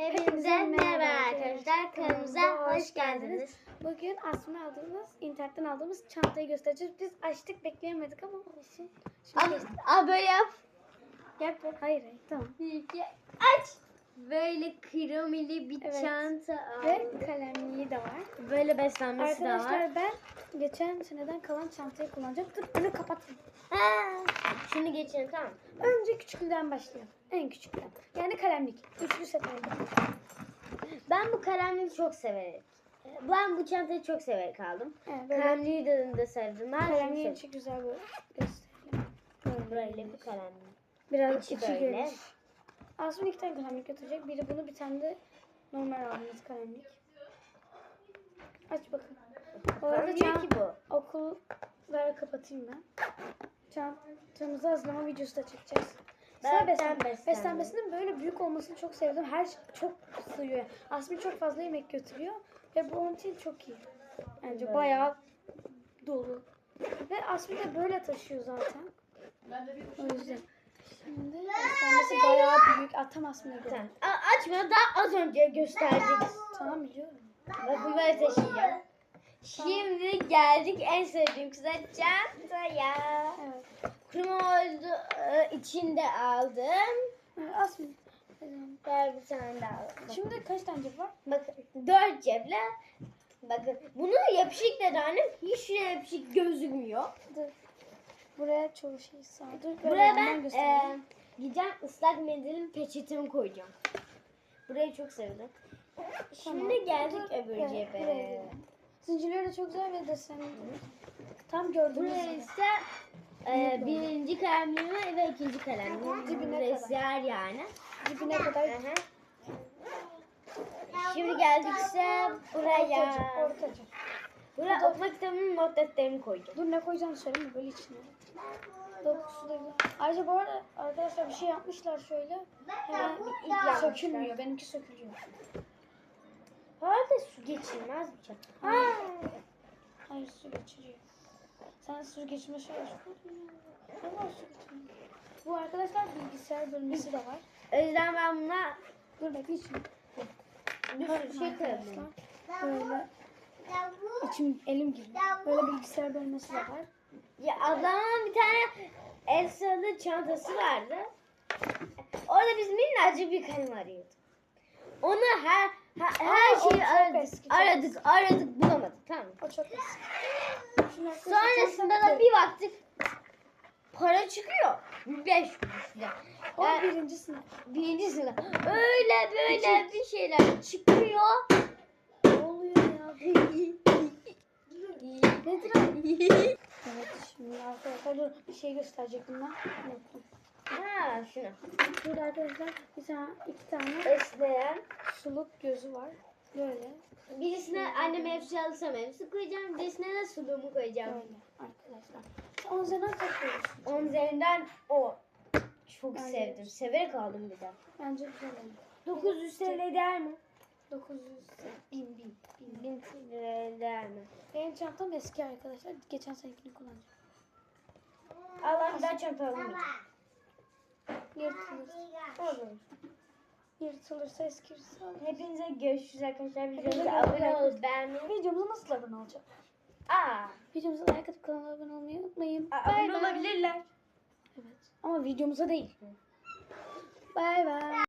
Hepinize merhaba arkadaşlar. Kanalımıza hoş geldiniz. Bugün aslında aldığımız, internetten aldığımız çantayı göstereceğiz. Biz açtık bekleyemedik ama olsun. Şimdi al böyle yap. yap. Hayır hayır tamam. Bir, iki, aç. Böyle kromili bir Evet. çanta al. Ve kalemliği de var. Böyle beslenmesi de var. Arkadaşlar ben geçen seneden kalan çantayı kullanacağım. Dur bunu kapatayım. Ha, şunu geçelim tamam. Önce küçüklüğden başlayalım. En küçükten. Yani kalemlik. Üçlü oldu. Ben bu kalemliği çok severek. Ben bu çantayı çok severek aldım. Evet, böyle Kalemliği de, de sevdim. Ben kalemliğin çok içi güzel böyle gösterelim. sevdim. Böyle bir kalemliği. Biraz İçi içi, böyle. geniş. Aslında iki tane kalemlik götürecek. Biri bunu bir tane de normal aldığımız kalemlik. Aç bakın. Bu arada çant- ki bu. okulları kapatayım ben. Çantamızı hazırlama videosu da çekeceğiz. Ben- Sıra ben beslenme. Beslenmesinin böyle büyük olmasını çok sevdim. Her şey çok sığıyor. Aslında çok fazla yemek götürüyor. Ve bu onun için çok iyi. Bence Böyle. bayağı dolu. Ve aslında böyle taşıyor zaten. O yüzden. Şimdi beslenmesi bayağı büyük. Atam aslında göre. Tamam. A- açmıyor daha az önce gösterdik. Tamam biliyorum. Bakın böyle taşıyacağım. Şimdi geldik en sevdiğim kıza çantaya. Evet. Kremoldu e, içinde aldım. Evet, Aslında. Ver bir tane daha aldım. Şimdi kaç tane cep var? Bakın dört ceple. Bakın bunu yapışık dedi annem. Hiç yapışık gözükmüyor. Dur. Buraya çoğu şey. Dur. Buraya ben e, gideceğim ıslak mendilin peçetemi koyacağım. Burayı çok sevdim. Şimdi geldik Dur, öbür gel, cebe. gidelim. Zincirleri de çok güzel ve desenli. Tam gördüğünüz gibi. ise e, birinci kalemliğime ve ikinci kalemliğime Dibine sığar yani. Dibine kadar Hı hı. Şimdi geldik ise buraya. ortacık, ortacık. Buraya okuma kitabımın not defterimi koydum. Dur ne koyacağını söyleyeyim böyle içine? Dokusu da. Ayrıca bu arada arkadaşlar bir şey yapmışlar şöyle. Hemen yapmışlar. sökülmüyor. Benimki sökülüyor. Arada su geçirmez. Ha. Hayır su geçiriyor. Sen su geçirme şey Ama. Bu arkadaşlar bilgisayar bölmesi de var. O yüzden ben buna Dur bekle içine. bir sürü şey koyabilirim. Böyle içim elim gibi. Böyle bilgisayar bölmesi de var. Ya ablamın bir tane Elsa'lı çantası vardı. Orada biz minnacık bir kalem arıyorduk. Onu her her, her Aa, şeyi aradık, aradık, eski. aradık, bulamadık. Tamam. O çok eski. Sonrasında da bir baktık para çıkıyor. 5 kuruş lira. O Yani birinci sınıf. birinci sınıf. Öyle böyle bir şeyler çıkıyor. Ne oluyor ya? Nedir o? Evet şimdi arkadaşlar dur bir şey gösterecektim ben. Unuttum. ha şunu. Burada arkadaşlar bir tane iki tane Esneyen. suluk gözü var. Böyle. Birisine annem hepsi alırsam hepsi koyacağım. Birisine de suluğumu koyacağım. Böyle arkadaşlar. On üzerinden takıyoruz. 10 üzerinden o. Çok Ben de sevdim. Severek aldım bir de. Bence güzel oldu. 900 TL değer mi? 900 bin bin. 1000 TL değer mi? Benim çantam eski arkadaşlar. Geçen senekini kullanacağım. Allah'ım ben çanta alamayacağım. Yırtılır. Olur. Yırtılırsa eskirse alırız. Hepinize görüşürüz arkadaşlar. Videomuza abone olup beğenmeyi. Videomuza nasıl abone olacak? Aa, Videomuza like atıp kanala abone olmayı unutmayın. abone Bay bay. olabilirler. Evet. Ama videomuza değil. Bay bay.